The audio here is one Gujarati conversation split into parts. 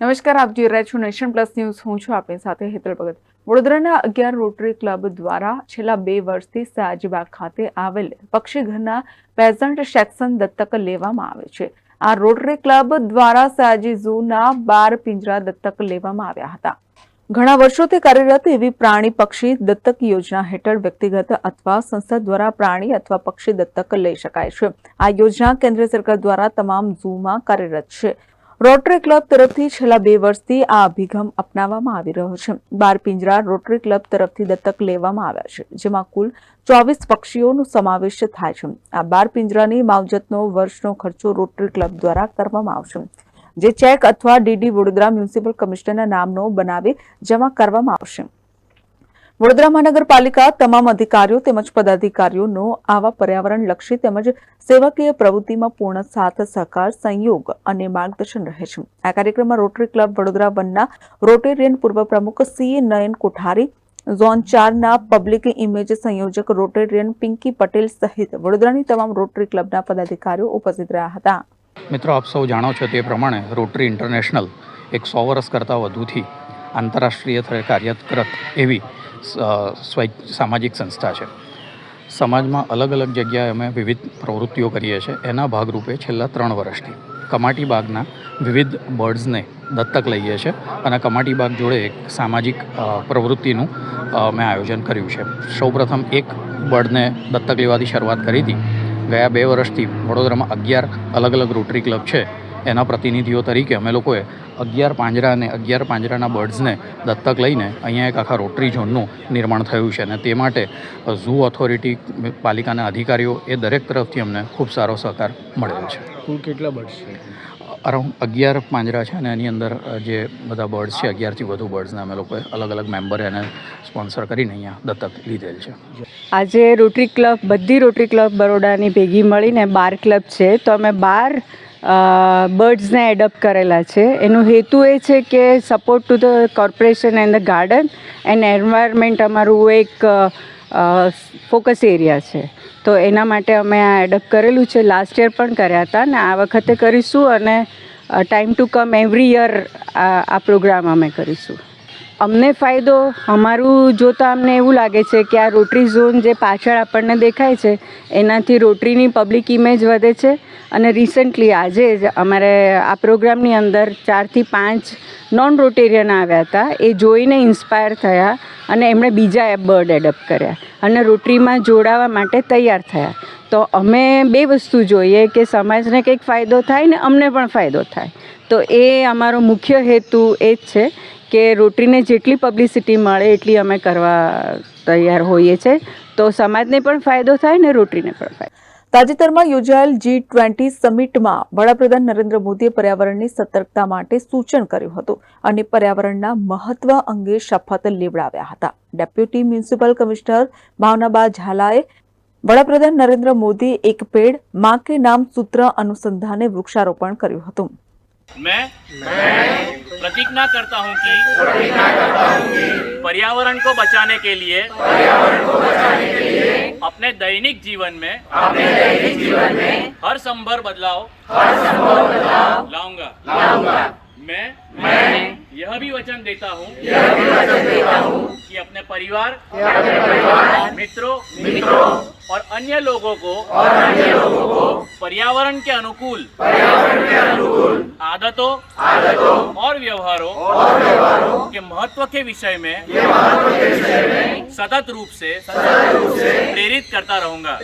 નમસ્કાર, આપ જોઈ રહ્યા છો નેશન પ્લસ ન્યૂઝ. હું છું આપણી સાથે હેતલ ભગત. વડોદરાના અગિયાર રોટરી ક્લબ દ્વારા છેલ્લા બે વર્ષથી સયાજીબાગ ખાતે આવેલ પક્ષીઘરના પેઝન્ટ સેક્શન દત્તક લેવામાં આવે છે. આ રોટરી ક્લબ દ્વારા સયાજી ઝૂના બાર પિંજરા દત્તક લેવામાં આવ્યા હતા. ઘણા વર્ષોથી કાર્યરત એવી પ્રાણી પક્ષી દત્તક યોજના હેઠળ વ્યક્તિગત અથવા સંસ્થા દ્વારા પ્રાણી અથવા પક્ષી દત્તક લઈ શકાય છે. આ યોજના કેન્દ્ર સરકાર દ્વારા તમામ ઝૂમાં કાર્યરત છે. રોટરી ક્લબ તરફથી છેલ્લા બે વર્ષથી આ અભિગમ અપનાવવામાં આવી રહ્યો છે. બાર પિંજરા રોટરી ક્લબ તરફથી દત્તક લેવામાં આવ્યા છે, જેમાં કુલ ચોવીસ પક્ષીઓનો સમાવેશ થાય છે. આ બાર પિંજરાની માવજતનો વર્ષનો ખર્ચો રોટરી ક્લબ દ્વારા કરવામાં આવશે. જે ચેક અથવા ડીડી વડોદરા મ્યુનિસિપલ કમિશનરના નામનો બનાવી જમા કરવામાં આવશે. વડોદરા મહાનગરપાલિકા તમામ અધિકારીઓ તેમજ પદાધિકારીઓનો આવા પર્યાવરણ લક્ષી તેમજ સેવાકીય પ્રવૃત્તિમાં પૂર્ણ સાથ, સહકાર, સંયોગ અને માર્ગદર્શન રહે છે. આ કાર્યક્રમમાં રોટરી ક્લબ વડોદરા વનના રોટેરિયન પૂર્વ પ્રમુખ સી. નયન કોઠારી ઝોન ચારના પબ્લિક ઇમેજ સંયોજક રોટેરિયન પિંકી પટેલ સહિત વડોદરાની તમામ રોટરી ક્લબના પદાધિકારીઓ ઉપસ્થિત રહ્યા હતા. મિત્રો, આપ સૌ જાણો છો તે પ્રમાણે રોટરી ઇન્ટરનેશનલ એક સો વર્ષ કરતાં વધુથી આંતરરાષ્ટ્રીય કાર્યરત એવી સ્વૈ, સામાજિક સંસ્થા છે. સમાજમાં અલગ અલગ જગ્યાએ અમે વિવિધ પ્રવૃત્તિઓ કરીએ છીએ. એના ભાગરૂપે છેલ્લા ત્રણ વર્ષથી કમાટી બાગના વિવિધ બર્ડ્સને દત્તક લઈએ છીએ અને કમાટી બાગ જોડે એક સામાજિક પ્રવૃત્તિનું મેં આયોજન કર્યું છે. સૌપ્રથમ એક બર્ડને દત્તક લેવાથી શરૂઆત કરી હતી. ગયા બે વર્ષથી વડોદરામાં અગિયાર અલગ અલગ રોટરી ક્લબ છે. એના પ્રતિનિધિઓ તરીકે અમે લોકોએ અગિયાર પાંજરા અને અગિયાર પાંજરાના બર્ડ્સને દત્તક લઈને અહીંયા એક આખા રોટરી ઝોનનું નિર્માણ થયું છે અને તે માટે ઝૂ ઓથોરિટી પાલિકાના અધિકારીઓ એ દરેક તરફથી અમને ખૂબ સારો સહકાર મળેલો છે. કુલ કેટલા બર્ડ્સ છે? અરાઉન્ડ અગિયાર પાંજરા છે અને એની અંદર જે બધા બર્ડ્સ છે અગિયારથી વધુ બર્ડ્સને અમે લોકોએ અલગ અલગ મેમ્બરે એને સ્પોન્સર કરીને અહીંયા દત્તક લીધેલ છે. આજે રોટરી ક્લબ બધી રોટરી ક્લબ બરોડાની ભેગી મળીને બાર ક્લબ છે. તો અમે બાર બર્ડ્સને એડપ્ટ કરેલા છે. એનો હેતુ એ છે કે support to the corporation and the garden and environment અમારું એક ફોકસ એરિયા છે. તો એના માટે અમે આ એડપ્ટ કરેલું છે. લાસ્ટ યર પણ કર્યા હતા ને આ વખતે કરીશું અને time to come every year આ પ્રોગ્રામ અમે કરીશું. અમને ફાયદો, અમારું જોતાં અમને એવું લાગે છે કે આ રોટરી ઝોન જે પાછળ આપણને દેખાય છે, એનાથી રોટરીની પબ્લિક ઇમેજ વધે છે. અને રિસન્ટલી આજે જ અમારે આ પ્રોગ્રામની અંદર ચારથી પાંચ નોન રોટેરિયન આવ્યા હતા. એ જોઈને ઇન્સ્પાયર થયા અને એમણે બીજા એપ બર્ડ એડપ્ટ કર્યા અને રોટરીમાં જોડાવા માટે તૈયાર થયા. તો અમે બે વસ્તુ જોઈએ કે સમાજને કંઈક ફાયદો થાય ને અમને પણ ફાયદો થાય. તો એ અમારો મુખ્ય હેતુ એ જ છે કે રોટરીને જેટલી પબ્લિસિટી મળે, એટલી અમે કરવા તૈયાર હોઈએ છીએ તો સમાજને પણ ફાયદો થાય ને રોટરીને પણ ફાયદો તાજેતરમાં યોજાયેલ જી ટ્વેન્ટી સમિટમાં વડાપ્રધાન નરેન્દ્ર મોદીએ પર્યાવરણની સતર્કતા માટે સૂચન કર્યું હતું અને પર્યાવરણના મહત્વ અંગે શપથ લેવડાવ્યા હતા. ડેપ્યુટી મ્યુનિસિપલ કમિશનર ભાવનાબા ઝાલાએ વડાપ્રધાન નરેન્દ્ર મોદી એક પેડ, માં કે નામ સૂત્ર અનુસંધાને વૃક્ષારોપણ કર્યું હતું. मैं मैं प्रतिज्ञा करता हूँ कि पर्यावरण को बचाने के लिए अपने दैनिक जीवन में हर संभव बदलाव लाऊँगा। मैं मैं यह भी वचन देता हूँ कि अपने परिवार, मित्रों और अन्य लोगों को पर्यावरण के अनुकूल आदतों और व्यवहारों के महत्व के विषय में सतत रूप से प्रेरित करता रहूंगा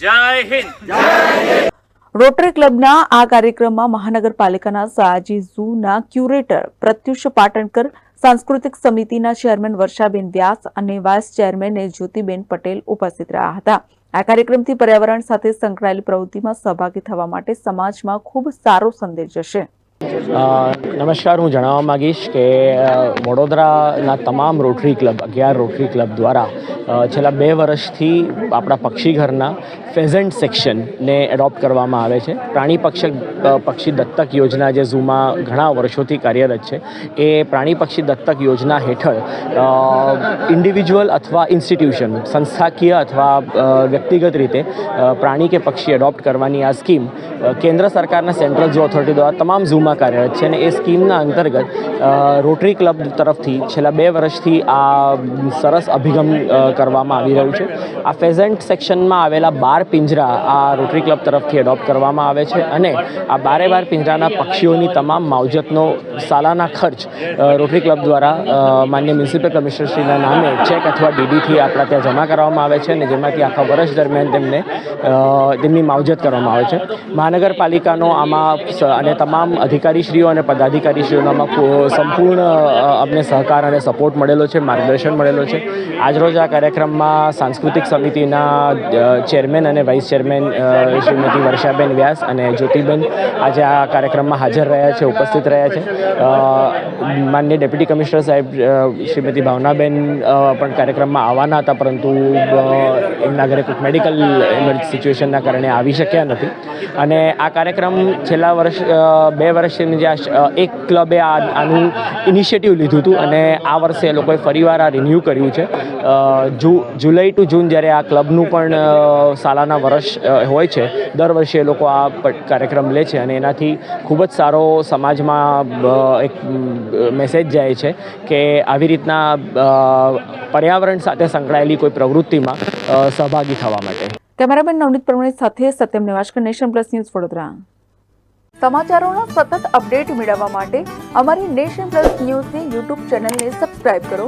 जय हिंद રોટરી ક્લબના આ કાર્યક્રમમાં મહાનગરપાલિકાના સયાજી ઝૂના ક્યુરેટર પ્રત્યુષ પાટણકર સાંસ્કૃતિક સમિતિના ચેરમેન વર્ષાબેન વ્યાસ અને વાઇસ ચેરમેન જ્યોતિબેન પટેલ ઉપસ્થિત રહ્યા હતા. આ કાર્યક્રમથી પર્યાવરણ સાથે સંકળાયેલી પ્રવૃત્તિમાં સહભાગી થવા માટે સમાજમાં ખૂબ સારો સંદેશ જશે. નમસ્કાર, હું જણાવવા માગીશ કે વડોદરાના તમામ રોટરી ક્લબ, અગિયાર રોટરી ક્લબ દ્વારા છેલ્લા બે વર્ષથી આપણા પક્ષીઘરના ફેઝન્ટ સેક્શનને એડોપ્ટ કરવામાં આવે છે. પ્રાણી પક્ષી પક્ષી દત્તક યોજના જે ઝૂમાં ઘણા વર્ષોથી કાર્યરત છે, એ પ્રાણી પક્ષી દત્તક યોજના હેઠળ ઇન્ડિવિજ્યુઅલ અથવા ઇન્સ્ટિટ્યુશન સંસ્થાકીય અથવા વ્યક્તિગત રીતે પ્રાણી કે પક્ષી એડોપ્ટ કરવાની આ સ્કીમ કેન્દ્ર સરકારના સેન્ટ્રલ ઝૂ ઓથોરિટી દ્વારા તમામ ઝૂમાં કાર્યરત છે અને એ સ્કીમના અંતર્ગત રોટરી ક્લબ તરફથી છેલ્લા બે વર્ષથી આ સરસ અભિગમ કરવામાં આવી રહ્યું છે. આ ફેઝન્ટ સેક્શનમાં આવેલા બાર પિંજરા આ રોટરી ક્લબ તરફથી એડોપ્ટ કરવામાં આવે છે અને આ બારે બાર પિંજરાના પક્ષીઓની તમામ માવજતનો સાલાના ખર્ચ રોટરી ક્લબ દ્વારા માન્ય મ્યુનિસિપલ કમિશનરશ્રીના નામે ચેક અથવા ડીડીથી આપણા ત્યાં જમા કરવામાં આવે છે અને જેમાંથી આખા વર્ષ દરમિયાન તેમને તેમની માવજત કરવામાં આવે છે. મહાનગરપાલિકાનો આમાં અને તમામ અધિકારીશ્રીઓ અને પદાધિકારીશ્રીઓનો આમાં સંપૂર્ણ અમને સહકાર અને સપોર્ટ મળેલો છે માર્ગદર્શન મળેલો છે. આજરોજ આ કાર્યક્રમમાં સાંસ્કૃતિક સમિતિના અ, અને વાઇસ ચેરમેન શ્રીમતી વર્ષાબેન વ્યાસ અને જ્યોતિબેન આજે આ કાર્યક્રમમાં હાજર રહ્યા છે, ઉપસ્થિત રહ્યા છે. માન્ય ડેપ્યુટી કમિશનર સાહેબ શ્રીમતી ભાવનાબેન પણ કાર્યક્રમમાં આવવાના હતા, પરંતુ એમના ઘરે કોઈક મેડિકલ સિચ્યુએશનના કારણે આવી શક્યા નથી. અને આ કાર્યક્રમ છેલ્લા વર્ષ બે વર્ષની જે એક ક્લબે આનું ઇનિશિયેટિવ લીધું હતું અને આ વર્ષે એ લોકોએ ફરીવાર આ રિન્યૂ કર્યું છે. જુ જુલાઈ ટુ જૂન જ્યારે આ ક્લબનું પણ સાલાના વર્ષ હોય છે દર વર્ષે એ લોકો આ કાર્યક્રમ લે છે અને એનાથી ખૂબ જ સારો સમાજમાં એક મેસેજ જાય છે કે આવી રીતના પર્યાવરણ સાથે સંકળાયેલી કોઈ પ્રવૃત્તિમાં સહભાગી થવા માટે. કેમેરામેન નવનીત પરમાણી સાથે Satyam Nivaskar Nation Plus News Vadodara. સમાચારોના સતત અપડેટ મેળવવા માટે અમારી નેશન પ્લસ ન્યૂઝની યુટ્યુબ ચેનલને સબસ્ક્રાઇબ કરો.